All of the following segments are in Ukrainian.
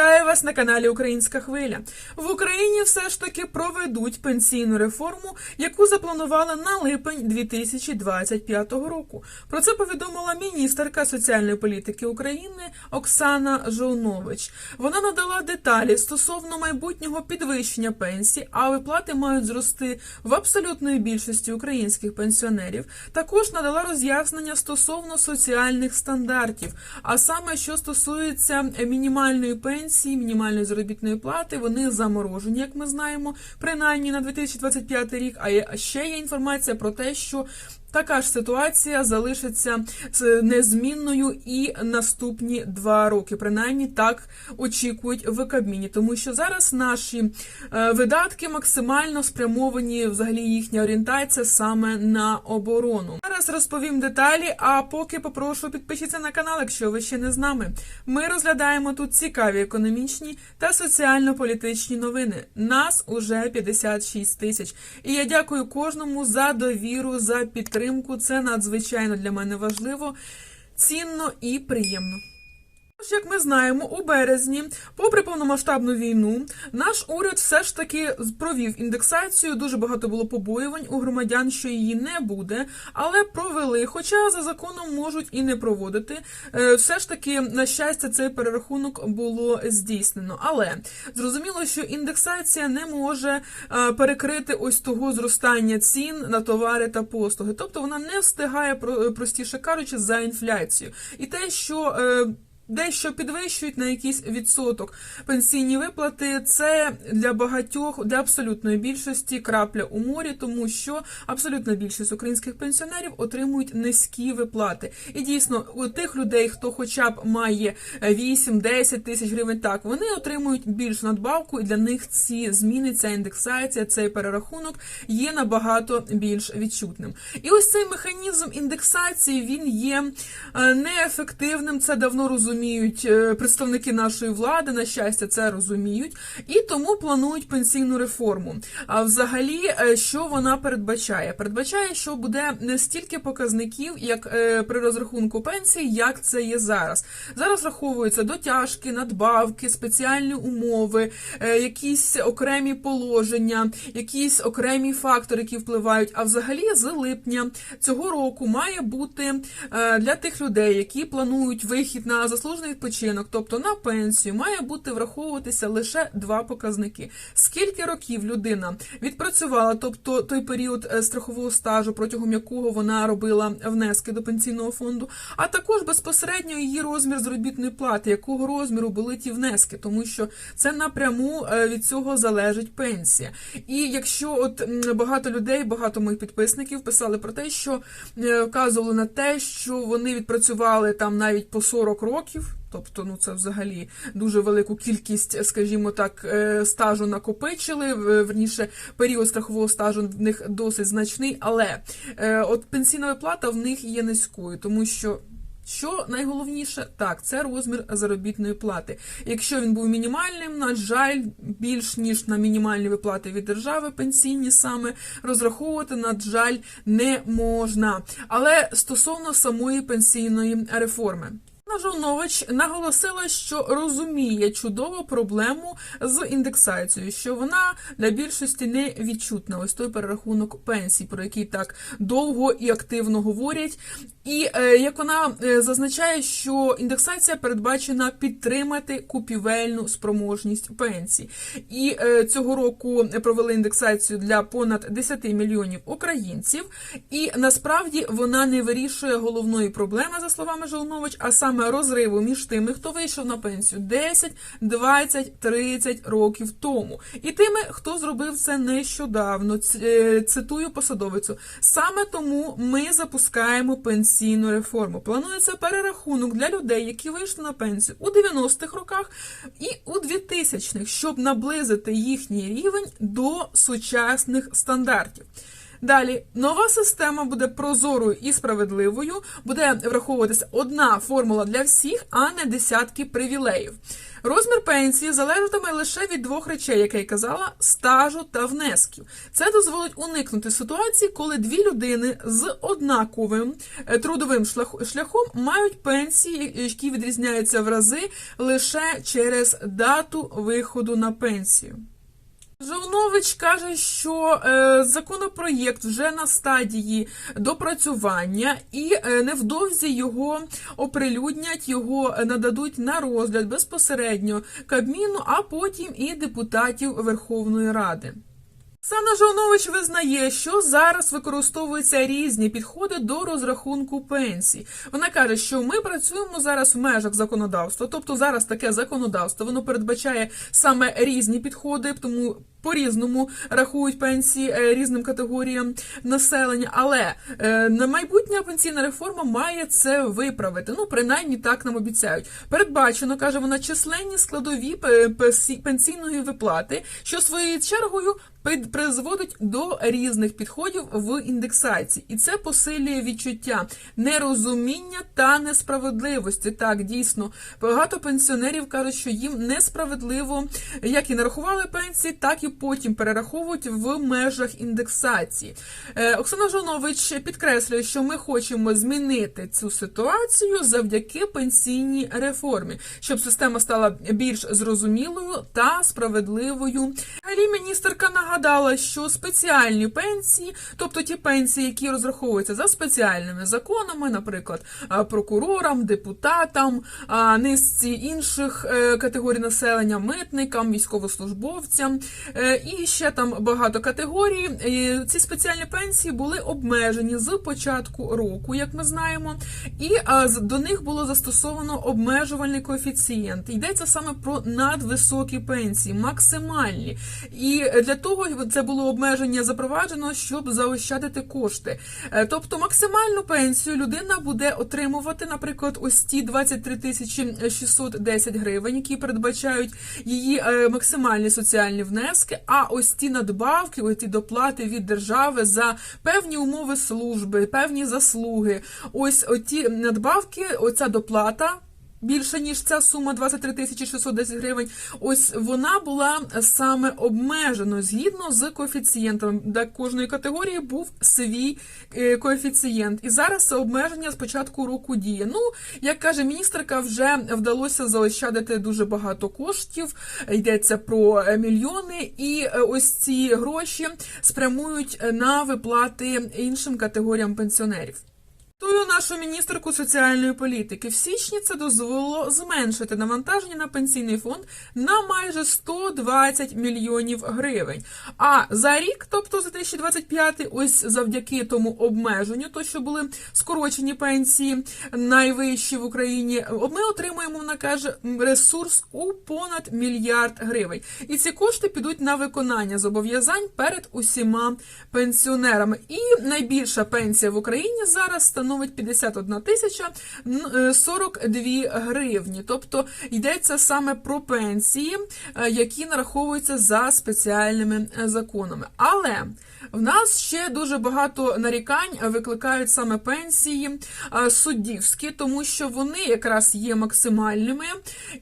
Вітаю вас на каналі Українська Хвиля. В Україні все ж таки проведуть пенсійну реформу, яку запланували на липень 2025 року. Про це повідомила міністерка соціальної політики України Оксана Жолнович. Вона надала деталі стосовно майбутнього підвищення пенсій, а виплати мають зрости в абсолютної більшості українських пенсіонерів. Також надала роз'яснення стосовно соціальних стандартів, а саме що стосується мінімальної пенсії, мінімальної заробітної плати, вони заморожені, як ми знаємо, принаймні на 2025 рік. А ще є інформація про те, що Така ж ситуація залишиться незмінною і наступні два роки. Принаймні так очікують в Кабміні, тому що зараз наші е, видатки максимально спрямовані, взагалі їхня орієнтація саме на оборону. Зараз розповім деталі. А поки попрошу підпишіться на канал, якщо ви ще не з нами. Ми розглядаємо тут цікаві економічні та соціально-політичні новини. Нас уже 56 тисяч. І я дякую кожному за довіру, за підтримку. Це надзвичайно для мене важливо, цінно і приємно. Як ми знаємо, у березні, попри повномасштабну війну, наш уряд все ж таки провів індексацію. Дуже багато було побоювань у громадян, що її не буде, але провели. Хоча за законом можуть і не проводити. Е, Все ж таки, на щастя, цей перерахунок було здійснено. Але зрозуміло, що індексація не може е, перекрити ось того зростання цін на товари та послуги. Тобто вона не встигає про- простіше кажучи за інфляцію. І те, що е, дещо підвищують на якийсь відсоток пенсійні виплати. Це для багатьох, для абсолютної більшості крапля у морі, тому що абсолютна більшість українських пенсіонерів отримують низькі виплати. І дійсно, у тих людей, хто хоча б має 8-10 тисяч гривень, так вони отримують більшу надбавку, і для них ці зміни, ця індексація, цей перерахунок є набагато більш відчутним. І ось цей механізм індексації він є е, неефективним. Це давно розуміють е, представники нашої влади. На щастя, це розуміють, і тому планують пенсійну реформу. А взагалі, е, що вона передбачає? Передбачає, що буде не стільки показників, як е, при розрахунку пенсії, як це є зараз. Зараз раховуються дотяжки, надбавки, спеціальні умови, якісь окремі положення, якісь окремі фактори, які впливають. А взагалі з липня цього року має бути для тих людей, які планують вихід на заслужений відпочинок, тобто на пенсію, має бути враховуватися лише два показники: скільки років людина відпрацювала, тобто той період е, страхового стажу, протягом якого вона робила внески до пенсійного фонду, а також безпосередньо її розмір заробітної плати, якого розміру були ті внески, тому що це напряму е, від цього залежить пенсія. І якщо от багато людей, багато моїх підписників писали про те, що е, вказували на те, що вони відпрацювали там навіть по 40 років. Тобто, ну це взагалі дуже велику кількість, скажімо так, е, стажу накопичили. Верніше, період страхового стажу в них досить значний, але е, от пенсійна виплата в них є низькою, тому що. Що найголовніше, так, це розмір заробітної плати. Якщо він був мінімальним, на жаль, більш ніж на мінімальні виплати від держави, пенсійні саме розраховувати, на жаль, не можна. Але стосовно самої пенсійної реформи. Анна Жолнович наголосила, що розуміє чудово проблему з індексацією, що вона для більшості не відчутна. Ось той перерахунок пенсій, про який так довго і активно говорять. І е, як вона е, зазначає, що індексація передбачена підтримати купівельну спроможність пенсій. І е, цього року провели індексацію для понад 10 мільйонів українців. І насправді вона не вирішує головної проблеми, за словами Жолнович, а саме розриву між тими, хто вийшов на пенсію 10, 20, 30 років тому, і тими, хто зробив це нещодавно. Е, Цитую посадовицю. Саме тому ми запускаємо пенсійну реформу. Планується перерахунок для людей, які вийшли на пенсію у 90-х роках і у 2000-х, щоб наблизити їхній рівень до сучасних стандартів. Далі нова система буде прозорою і справедливою. Буде враховуватися одна формула для всіх, а не десятки привілеїв. Розмір пенсії залежатиме лише від двох речей, як я й казала, стажу та внесків. Це дозволить уникнути ситуації, коли дві людини з однаковим е, трудовим шлях- шляхом мають пенсії, які відрізняються в рази лише через дату виходу на пенсію. Жолнович каже, що е, законопроєкт вже на стадії допрацювання, і е, невдовзі його оприлюднять, його нададуть на розгляд безпосередньо Кабміну, а потім і депутатів Верховної Ради. Оксана Жонович визнає, що зараз використовуються різні підходи до розрахунку пенсій. Вона каже, що ми працюємо зараз в межах законодавства, тобто зараз таке законодавство воно передбачає саме різні підходи, тому по-різному рахують пенсії е, різним категоріям населення. Але е, на майбутня пенсійна реформа має це виправити. Ну, принаймні так нам обіцяють. Передбачено, каже вона, численні складові пенсійної виплати, що своєю чергою призводить до різних підходів в індексації, і це посилює відчуття нерозуміння та несправедливості. Так, дійсно, багато пенсіонерів кажуть, що їм несправедливо як і нарахували пенсії, так і потім перераховують в межах індексації. Е, Оксана Жонович підкреслює, що ми хочемо змінити цю ситуацію завдяки пенсійній реформі, щоб система стала більш зрозумілою та справедливою. Взагалі міністерка нагадала, що спеціальні пенсії, тобто ті пенсії, які розраховуються за спеціальними законами, наприклад, прокурорам, депутатам, низці інших е, категорій населення, митникам, військовослужбовцям і ще там багато категорій. Ці спеціальні пенсії були обмежені з початку року, як ми знаємо, і до них було застосовано обмежувальний коефіцієнт. Йдеться саме про надвисокі пенсії, максимальні. І для того це було обмеження запроваджено, щоб заощадити кошти. Е, Тобто максимальну пенсію людина буде отримувати, наприклад, ось ті 23 тисячі 610 гривень, які передбачають її е, максимальні соціальні внески. А ось ті надбавки, ось ті доплати від держави за певні умови служби, певні заслуги. Ось оті надбавки, оця доплата. Більше ніж ця сума 23 тисячі 610 гривень. Ось вона була саме обмеженою згідно з коефіцієнтом, де кожної категорії був свій е, коефіцієнт. І зараз це обмеження з початку року діє. Ну, як каже міністерка, вже вдалося заощадити дуже багато коштів. Йдеться про е, мільйони, і е, ось ці гроші спрямують на виплати іншим категоріям пенсіонерів. Нашу міністерку соціальної політики в січні це дозволило зменшити навантаження на пенсійний фонд на майже 120 мільйонів гривень. А за рік, тобто за 2025, ось завдяки тому обмеженню, то що були скорочені пенсії найвищі в Україні, ми отримуємо, вона каже, ресурс у понад мільярд гривень. І ці кошти підуть на виконання зобов'язань перед усіма пенсіонерами. І найбільша пенсія в Україні зараз становить 51 тисяча е, 42 гривні. Тобто йдеться саме про пенсії, е, які нараховуються за спеціальними е, законами. Але в нас ще дуже багато нарікань викликають саме пенсії е, суддівські, тому що вони якраз є максимальними.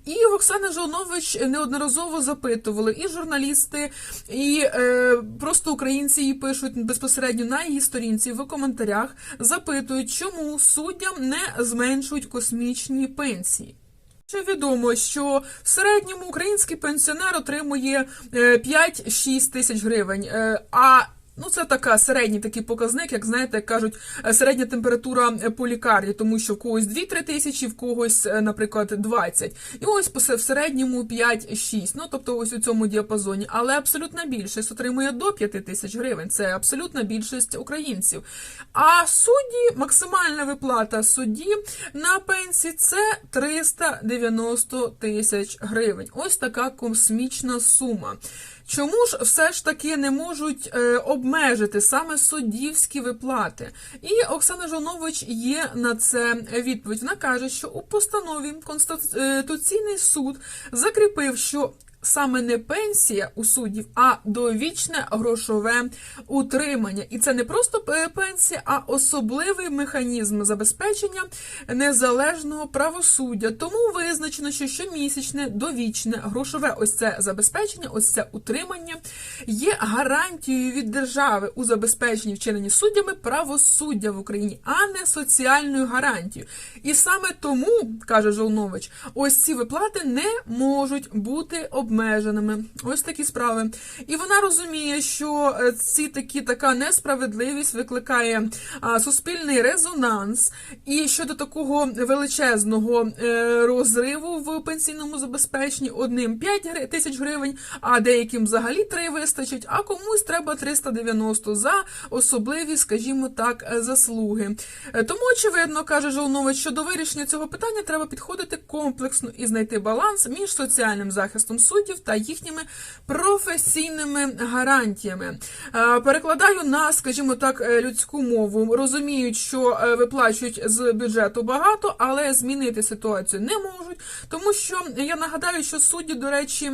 І в Оксани Жолнович неодноразово запитували і журналісти, і е, просто українці їй пишуть безпосередньо на її сторінці в коментарях, запитують, чому суддям не зменшують космічні пенсії. Ще відомо, що в середньому український пенсіонер отримує е, 5-6 тисяч гривень. Е, А ну це така середній такий показник, як знаєте, як кажуть, е, середня температура е, по лікарні, тому що в когось 2-3 тисячі, в когось, е, наприклад, 20. І ось в середньому 5-6. Ну тобто ось у цьому діапазоні. Але абсолютна більшість отримує до 5 тисяч гривень. Це абсолютна більшість українців. А судді, максимальна виплата судді на пенсії це 390 тисяч гривень. Ось така космічна сума. Чому ж все ж таки не можуть е, обмежити саме суддівські виплати? І Оксана Жонович є на це відповідь. Вона каже, що у постанові Конституційний суд закріпив, що саме не пенсія у суддів, а довічне грошове утримання. І це не просто пенсія, а особливий механізм забезпечення незалежного правосуддя. Тому визначено, що щомісячне довічне грошове ось це забезпечення, ось це утримання є гарантією від держави у забезпеченні вчинені суддями правосуддя в Україні, а не соціальною гарантією. І саме тому, каже Жолнович, ось ці виплати не можуть бути обмеженими. Ось такі справи. І вона розуміє, що е, ці такі така несправедливість викликає суспільний резонанс, і щодо такого величезного е, розриву в пенсійному забезпеченні одним 5 тисяч гривень, а деяким взагалі 3 вистачить, а комусь треба 390 за особливі, скажімо так, е, заслуги. Тому очевидно, каже Жолнович, що до вирішення цього питання треба підходити комплексно і знайти баланс між соціальним захистом суддів та їхніми професійними гарантіями. Е, Перекладаю на, скажімо так, е, людську мову. Розуміють, що е, виплачують з бюджету багато, але змінити ситуацію не можуть, тому що я нагадаю, що судді, до речі.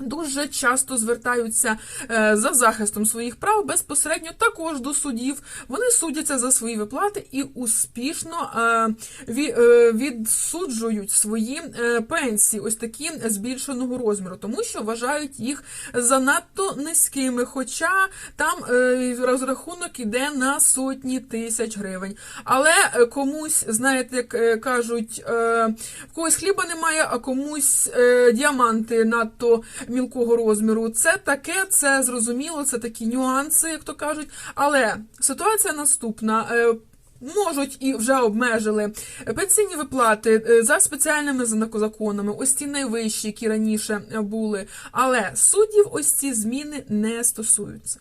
Дуже часто звертаються е, за захистом своїх прав безпосередньо також до судів. Вони судяться за свої виплати і успішно е, е, відсуджують свої пенсії, ось такі збільшеного розміру, тому що вважають їх занадто низькими. Хоча там розрахунок іде на сотні тисяч гривень. Але комусь, знаєте, як кажуть, в когось хліба немає, а комусь діаманти надто мілкого розміру. Це таке, це зрозуміло, це такі нюанси, як то кажуть. Але ситуація наступна. Е, Можуть і вже обмежили пенсійні виплати е, за спеціальними законами, ось ці найвищі, які раніше були. Але суддів ось ці зміни не стосуються.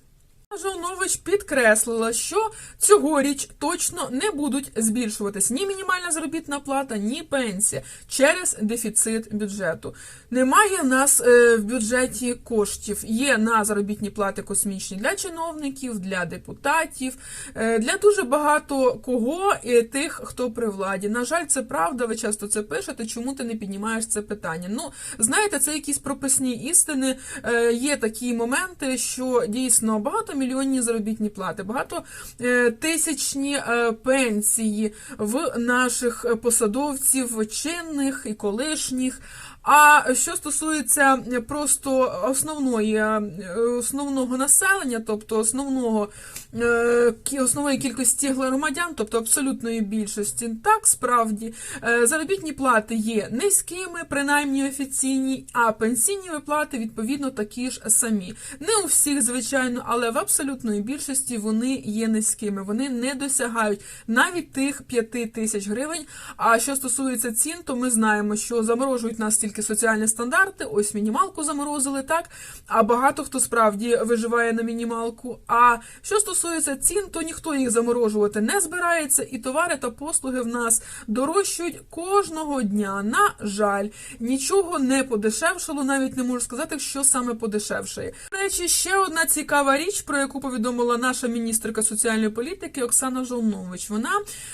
Жолнович підкреслила, що цьогоріч точно не будуть збільшуватись ні мінімальна заробітна плата, ні пенсія через дефіцит бюджету. Немає нас е, в бюджеті коштів. Є на заробітні плати космічні для чиновників, для депутатів, е, для дуже багато кого і тих, хто при владі. На жаль, це правда. Ви часто це пишете. Чому ти не піднімаєш це питання? Ну знаєте, це якісь прописні істини. Е, Є такі моменти, що дійсно багато мільйонні заробітні плати, багато е, тисячні е, пенсії в наших посадовців, чинних і колишніх. А що стосується просто основної е, основного населення, тобто основного е, основної кількості громадян, тобто абсолютної більшості, так справді е, заробітні плати є низькими, принаймні офіційні, а пенсійні виплати відповідно такі ж самі. Не у всіх, звичайно, але в абсолютної більшості вони є низькими. Вони не досягають навіть тих 5 тисяч гривень. А що стосується цін, то ми знаємо, що заморожують нас тільки соціальні стандарти. Ось мінімалку заморозили, так. А багато хто справді виживає на мінімалку. А що стосується цін, то ніхто їх заморожувати не збирається, і товари та послуги в нас дорожчають кожного дня. На жаль, нічого не подешевшало, навіть не можу сказати, що саме подешевшає. Речі, ще одна цікава річ, про яку повідомила наша міністерка соціальної політики Оксана Жолнович. Вона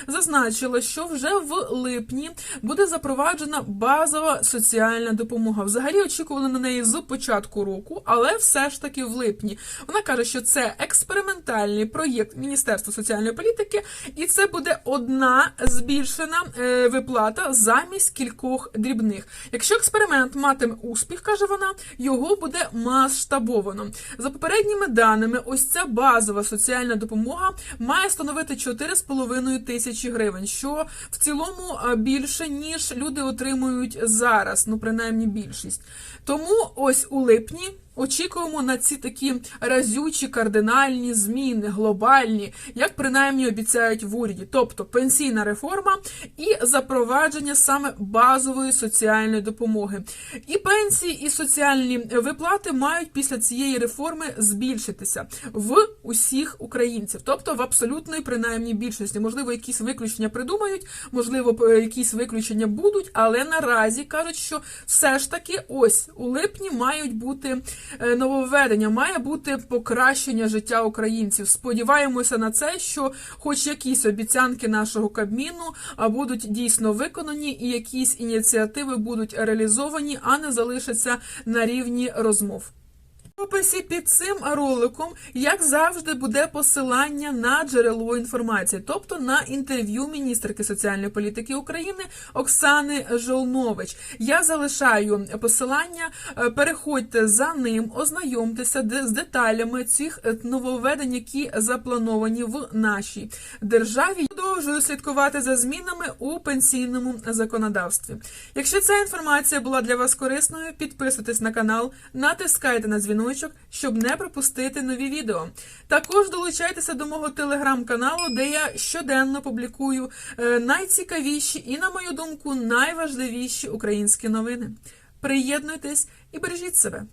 зазначила, що вже в липні буде запроваджена базова соціальна допомога. Взагалі очікували на неї з початку року, але все ж таки в липні. Вона каже, що це експериментальний проєкт Міністерства соціальної політики, і це буде одна збільшена е, виплата замість кількох дрібних. Якщо експеримент матиме успіх, каже вона, його буде масштабовано. За попередніми даними, ось ця базова соціальна допомога має становити 4,5 тисячі гривень, що в цілому більше ніж люди отримують зараз, ну принаймні більшість. Тому ось у липні. Очікуємо на ці такі разючі кардинальні зміни, глобальні, як принаймні обіцяють в уряді, тобто пенсійна реформа і запровадження саме базової соціальної допомоги. І пенсії, і соціальні виплати мають після цієї реформи збільшитися в усіх українців, тобто в абсолютної принаймні більшості. Можливо, якісь виключення придумають, можливо, якісь виключення будуть, але наразі кажуть, що все ж таки ось у липні мають бути нововведення, має бути покращення життя українців. Сподіваємося на це, що хоч якісь обіцянки нашого Кабміну будуть дійсно виконані, і якісь ініціативи будуть реалізовані, а не залишаться на рівні розмов. Описі під цим роликом, як завжди, буде посилання на джерело інформації, тобто на інтерв'ю міністерки соціальної політики України Оксани Жолнович. Я залишаю посилання. е, Переходьте за ним, ознайомтеся з деталями цих е, нововведень, які заплановані в нашій державі. Продовжую слідкувати за змінами у пенсійному законодавстві. Якщо ця інформація була для вас корисною, підписуйтесь на канал, натискайте на дзвіночок, щоб не пропустити нові відео. Також долучайтеся до мого телеграм-каналу, де я щоденно публікую е, найцікавіші і, на мою думку, найважливіші українські новини. Приєднуйтесь і бережіть себе.